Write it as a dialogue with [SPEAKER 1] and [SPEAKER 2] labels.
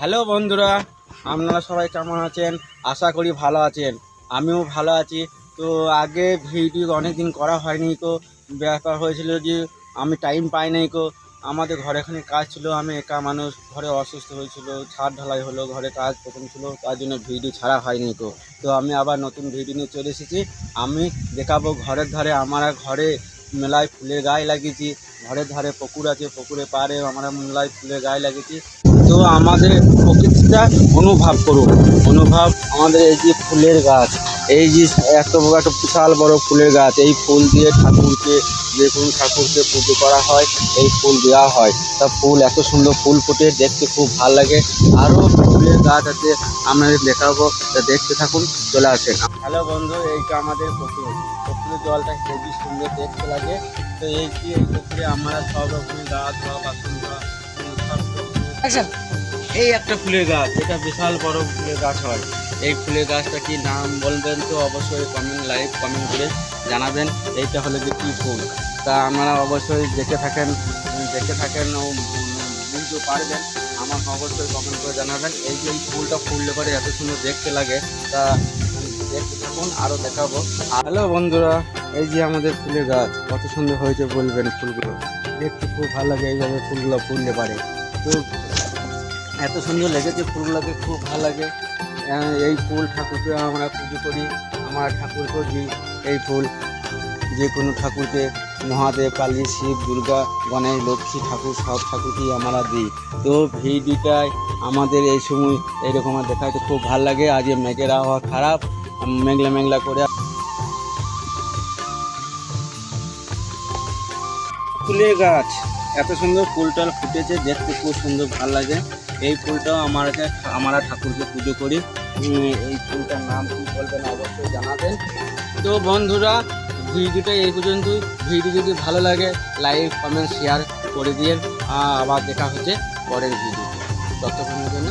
[SPEAKER 1] Hello বন্ধুরা, আপনারা সবাই কেমন আছেন? আশা করি ভালো আছেন। আমিও ভালো আছি। তো আগে ভিডিও অনেক দিন করা হয়নি তো, ব্যাপার হয়েছিল যে আমি টাইম পাই নাই কো আমাদের ঘরে এখানে কাজ ছিল, আমি একা মানুষ, ঘরে অসুস্থ হয়েছিল, ছাদ ঢালাই হলো, ঘরে কাজ প্রথম ছিল, তার জন্য ভিডিও ছাড়া হয়নি কো তো আমি আবার নতুন ভিডিও নিয়ে চলে এসেছি। আমি দেখাবো ঘরের ধারে, আমার ঘরে মেলায় ফুলের গায়ে লাগিয়েছি। ঘরের ধারে পুকুর আছে, পুকুরে পাড়ে আমরা মেলায় ফুলের গায়ে লাগিয়েছি। তো আমাদের প্রকৃতিটা অনুভব করুন। অনুভব আমাদের এই যে ফুলের গাছ, এই যে এত একটা বিশাল বড় ফুলের গাছ, এই ফুল দিয়ে ঠাকুরকে, যে কোনো ঠাকুরকে পুজো করা হয়, এই ফুল দেওয়া হয়। তা ফুল এত সুন্দর ফুল ফুটে, দেখতে খুব ভালো লাগে। আরও ফুলের গাছ আছে আপনাদের দেখাবো। তা দেখতে থাকুন, চলে আসেন। হ্যালো বন্ধু, এই এইটা আমাদের পুকুর পুকুরের জলটা হেভি সুন্দর দেখতে লাগে। তো এই পুকুরে আমরা সব রকমের গাছ বা এই একটা ফুলের গাছ, এটা বিশাল বড় ফুলের গাছ হয়। এই ফুলের গাছটা কি নাম বলবেন তো অবশ্যই কমেন্ট লাইভ কমেন্ট করে জানাবেন। এইটা হলো যে কী ফুল? তা আপনারা অবশ্যই দেখে থাকেন দেখে থাকেন ও বুঝতে পারবেন। আমার অবশ্যই কমেন্ট করে জানাবেন। এই যে এই ফুলটা ফুললে করে এত সুন্দর দেখতে লাগে, তা দেখতে থাকুন আরও দেখাবো। হ্যালো বন্ধুরা, এই যে আমাদের ফুলের গাছ, কত সুন্দর হয়েছে বলবেন ফুলগুলো। দেখতে খুব ভালো লাগে এইভাবে ফুলগুলো ফুললে পারে। তো এত সুন্দর লেগেছে ফুলগুলোকে, খুব ভালো লাগে। এই ফুল ঠাকুরকে আমরা পুজো করি। আমরা ঠাকুরকেও দিই এই ফুল। যে কোনো ঠাকুরকে, মহাদেব, কালী, শিব, দুর্গা, গণেশ, লক্ষ্মী ঠাকুর, সব ঠাকুরকেই আমরা দিই। তো ভিডিওটায় আমাদের এই সময় এইরকম দেখাতে খুব ভালো লাগে। আজ মেঘের আবহাওয়া খারাপ, মেঘলা মেঘলা করে ফুলের গাছ। এত সুন্দর ফুলটা ফুটেছে, দেখতে খুব সুন্দর, ভালো লাগে। এই ফুলটাও আমরা আমরা ঠাকুরকে পুজো করি। এই ফুলটার নাম কি বলবেন অবশ্যই জানাবেন। তো বন্ধুরা, ভিডিওটা এই পর্যন্তই। ভিডিও যদি ভালো লাগে, লাইক, কমেন্ট, শেয়ার করে দিয়ে আবার দেখা হচ্ছে পরের ভিডিওতে। ততক্ষণের জন্য